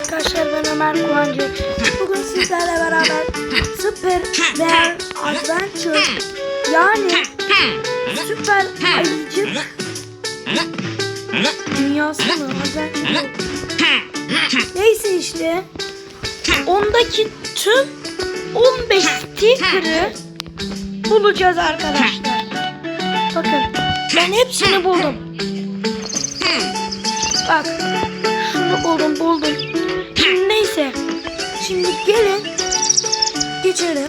Arkadaşlar ben Ömer Kuhancı. Bugün sizlerle beraber Super Bear Adventure yani Süper Ayıcık Dünyası mı? Adventure. Neyse işte ondaki tüm 15 sticker'ı bulacağız arkadaşlar. Bakın ben hepsini buldum. Bak şunu buldum buldum. Neyse. Şimdi gelin geçelim.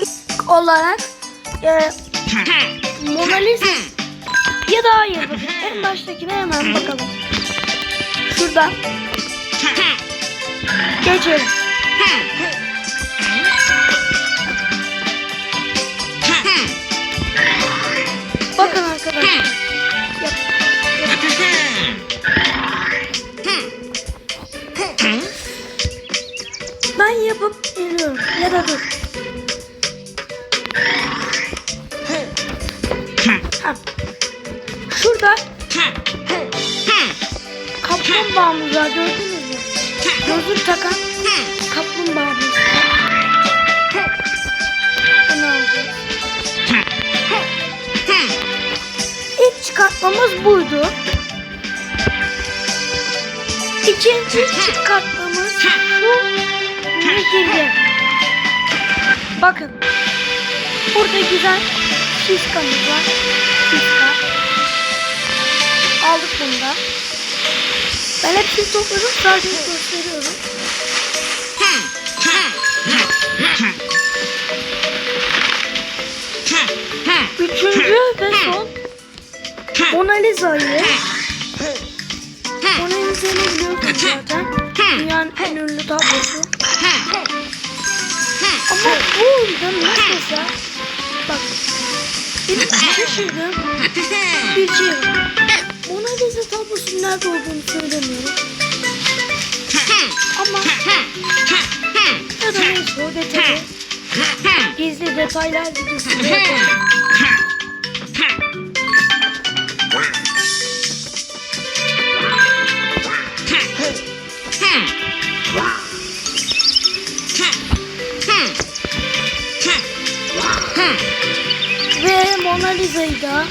İlk olarak e, Mona Lisa ya da hayır bakın en baştakine hemen bakalım. Şuradan geçelim. Bakın arkadaşlar. Yap, yap. Ben yapıp geliyorum. Ya da dur. Şurada kaplumbağamız var gördünüz mü? Gözlük takan kaplumbağamız. İlk çıkartmamız buydu. İkinci çıkartmamız şu nehirde. Bakın. Burada güzel şiskamız var. Şiska. Aldık bunu da. Ben hepsini topladım. Sadece gösteriyorum. Üçüncü ve son Mona Lisa'yı Mona Lisa'yı biliyorsunuz zaten. Dünyanın en ünlü tablosu. Ama bu yüzden nasılsa bak benim şaşırdığım bir şey var. Mona Lisa tablosunun nerede olduğunu söylemiyorum. Ama ya da neyse o detayı gizli detaylar videosunda yapalım. Ve Mona Lisa'yı da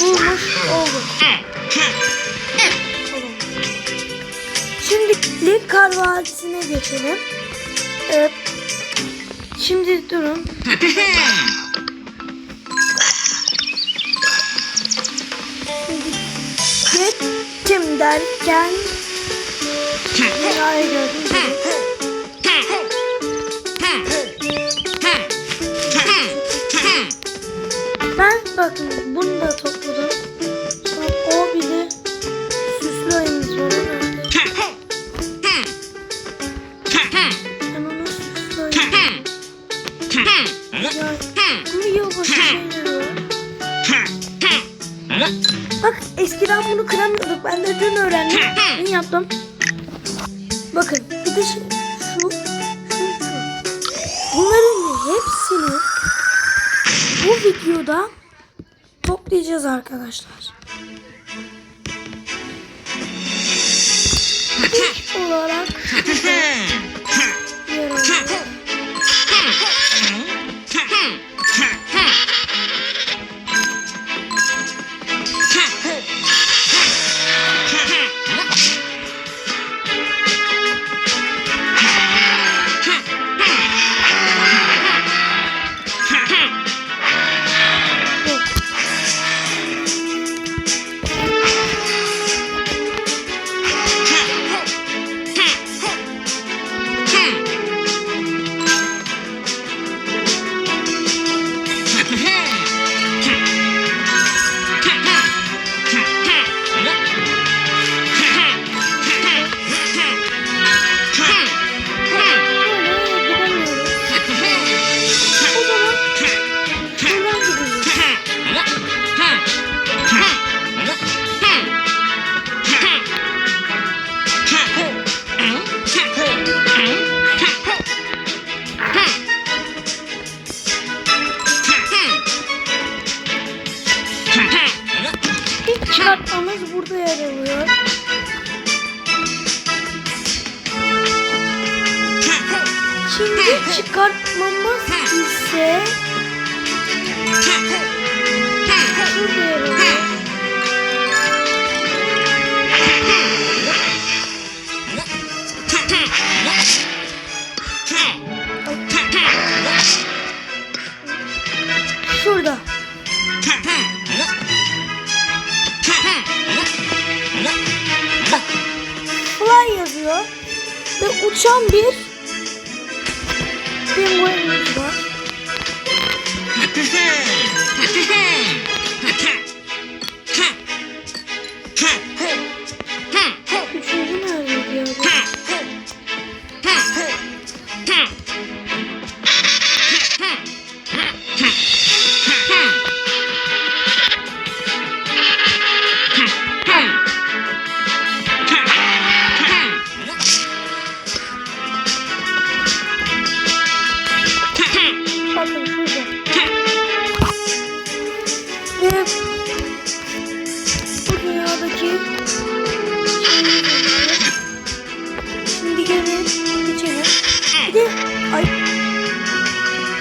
bulmuş olduk. Şimdi Kar Vadisi'ne geçelim. Evet. Şimdi durun. Şimdi gittim derken Dünyayı gördüm. Bakın bunu da topladım. Sonra o bir de süslü ayımız var. Ben onu süslü ayım. Ya bu yılbaşı şeyleri. Bak eskiden bunu kıramıyorduk. Ben de dün öğrendim. Dün yaptım. Bakın bir de şu, şu, şu. Bunların hepsini bu videoda toplayacağız arkadaşlar. İlk olarak çıkartmamız burada yer alıyor. Şimdi çıkartmamız ise şurada yer alıyor. Uçan bir penguenimiz var.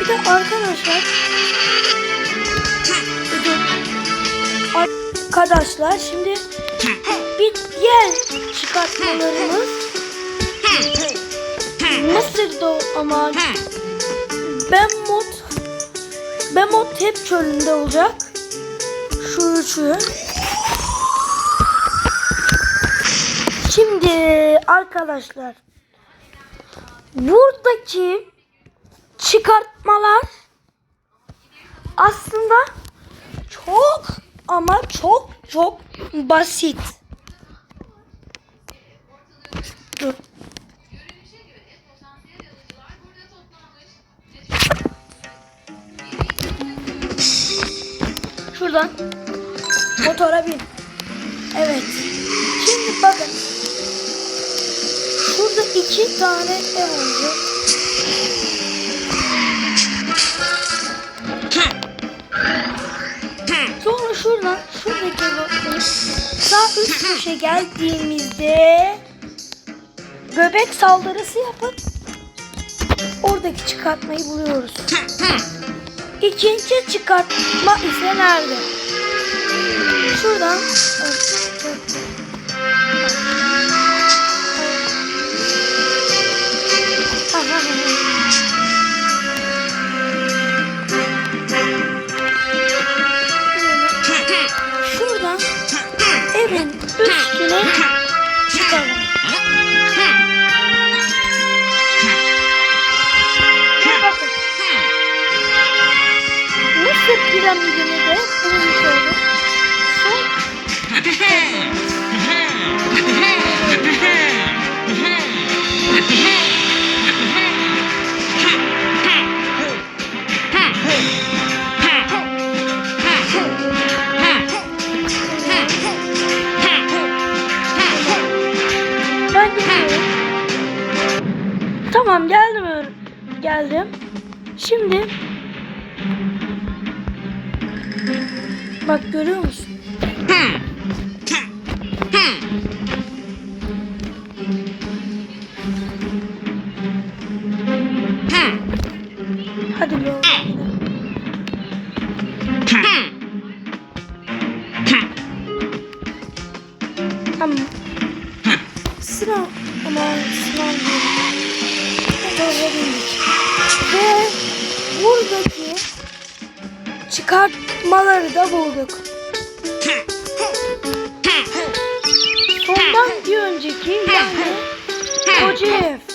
de arkadaşlar arkadaşlar şimdi bir diğer çıkartmalarımız Mısır'da ama ben mod ben mod hep çölünde olacak. Şu üçü. Şimdi arkadaşlar buradaki çıkartmalar aslında çok ama çok çok basit. Dur. Şuradan motora bin. Evet. Şimdi bakın. Şurada iki tane ev olacak. Üst köşe geldiğimizde göbek saldırısı yapıp oradaki çıkartmayı buluyoruz. İkinci çıkartma ise nerede? Şuradan. Tamam geldim. Geldim. Şimdi Bak görüyor musun? Çıkartmaları da bulduk. Sondan bir önceki yani koca ev.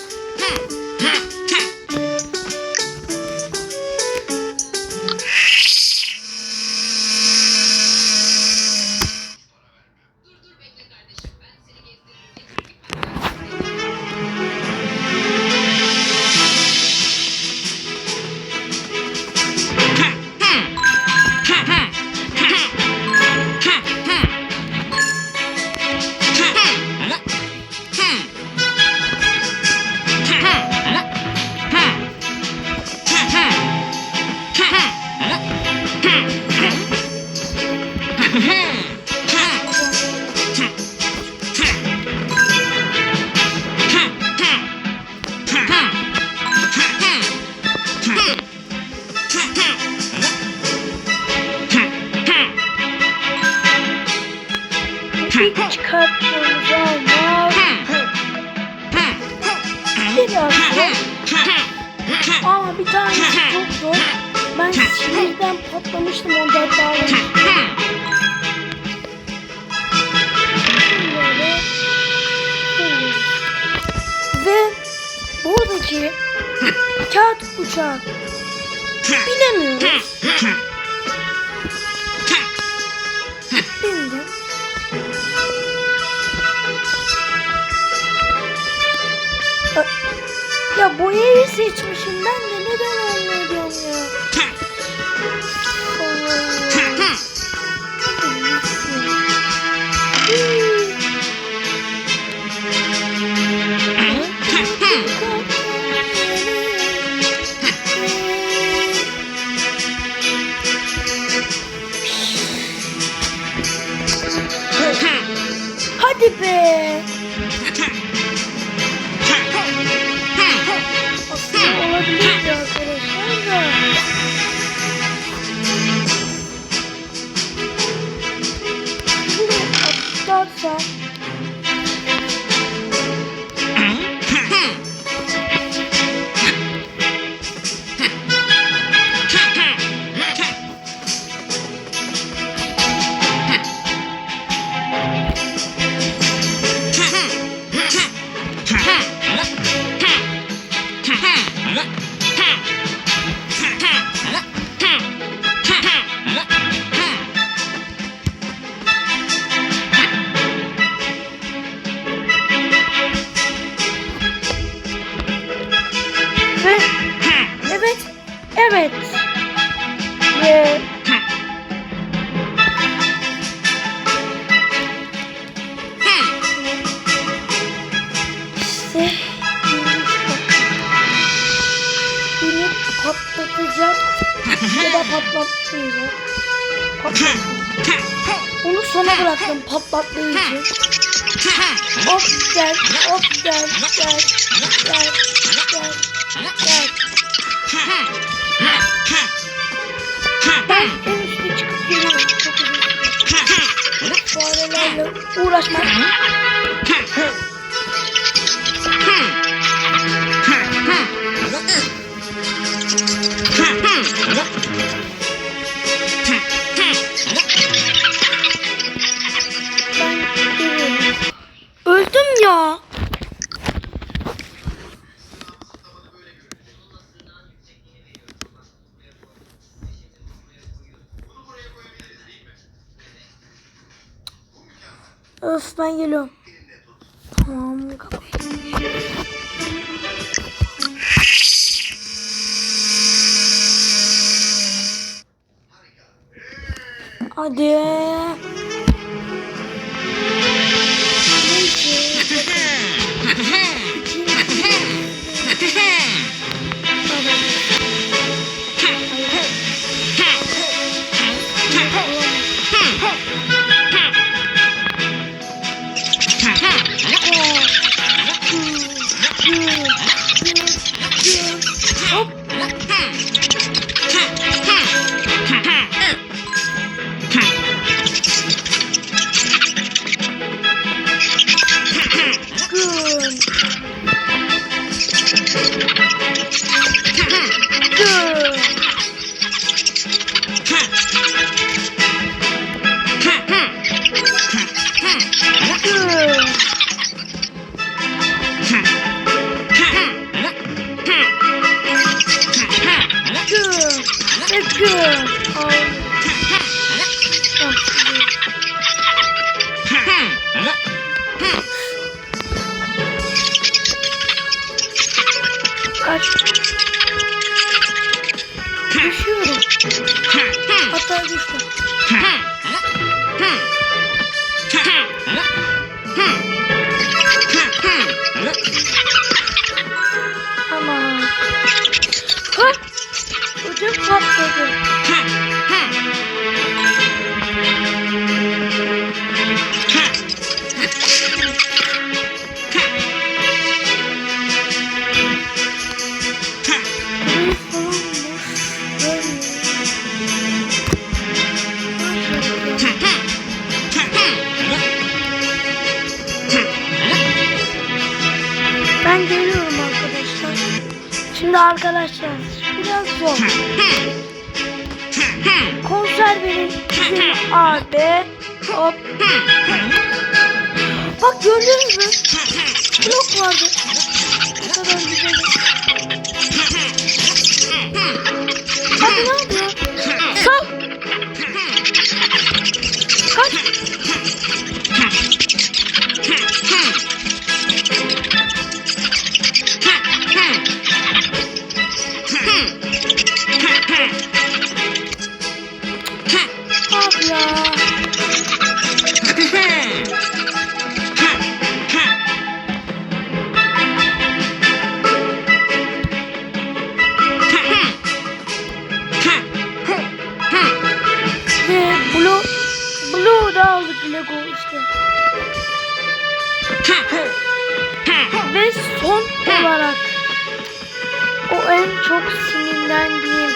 Neredeki? Kağıt uçağı. Bilemiyoruz. Bindim. Ya boyayı seçmişim ben de neden olmuyor diyorum ya. Allah'ım. Về. şeylerle uğraşmak. Sus ben geliyorum. Tamam kapat. Hadi. Ama. Hah! Ödüm patladı. arkadaşlar biraz zor. Konser verin. Bizim abi. Hop. Bak gördünüz mü? Blok vardı. Ne kadar güzel. Lego işte. Ve son olarak o en çok sinirlendiğim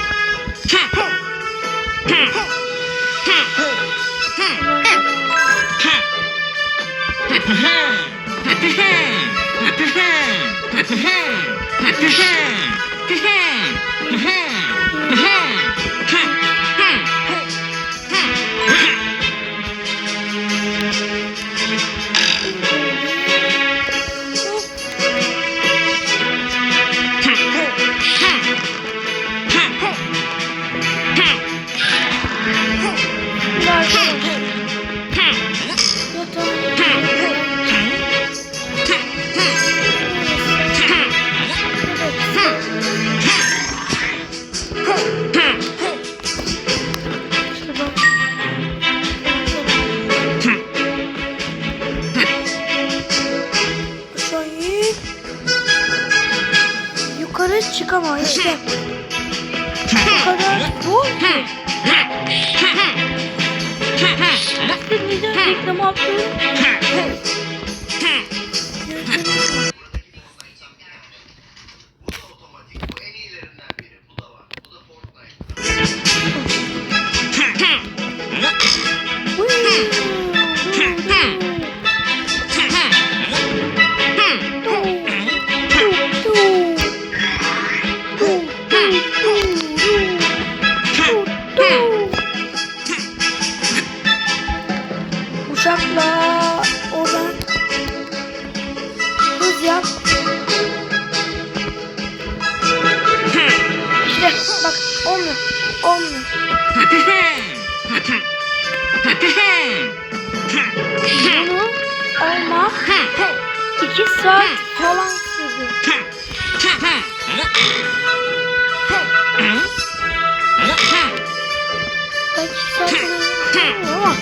Belki saat ama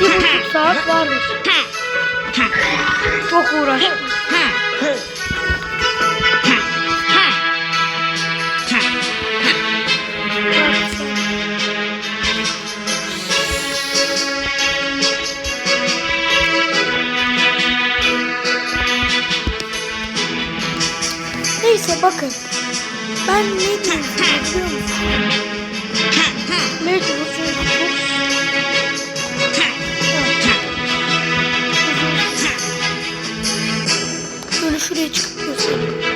bir buçuk saat vardır. Çok uğraştım. Ben ne diyeyim biliyor musun? Mecbur çünkü Böyle şuraya çıkıp göstereyim.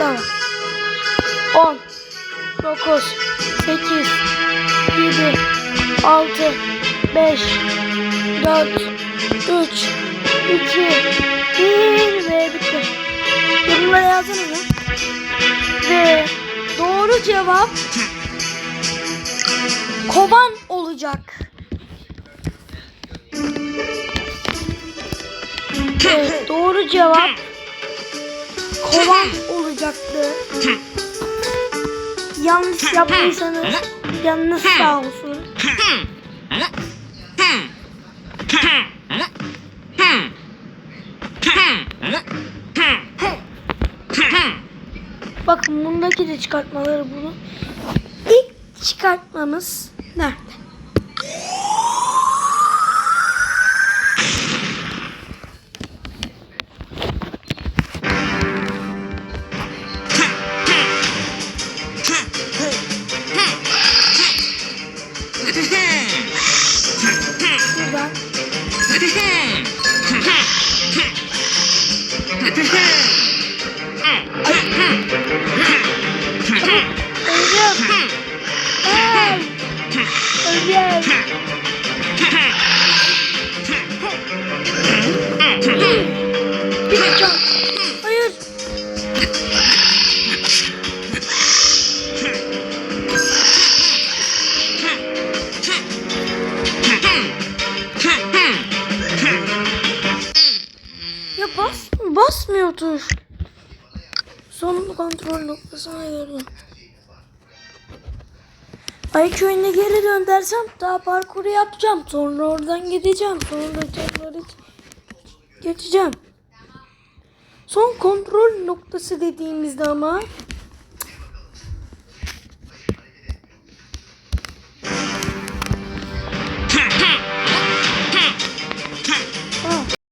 Bak. 10 9, 8, 7, 6, 5, 4, 3, 2, 1 ve bitti. Yorumlara yazın onu. Ve doğru cevap kovan olacak. Evet, doğru cevap kovan olacaktı. Yanlış yaptıysanız yanınız sağ olsun. Bakın bundaki de çıkartmaları bunu. İlk çıkartmamız nerede? Basmıyor tuş. Son kontrol noktasına ayırdım. Ay köyüne geri dön dersem daha parkuru yapacağım. Sonra oradan gideceğim. Sonra canları geçeceğim. Son kontrol noktası dediğimizde ama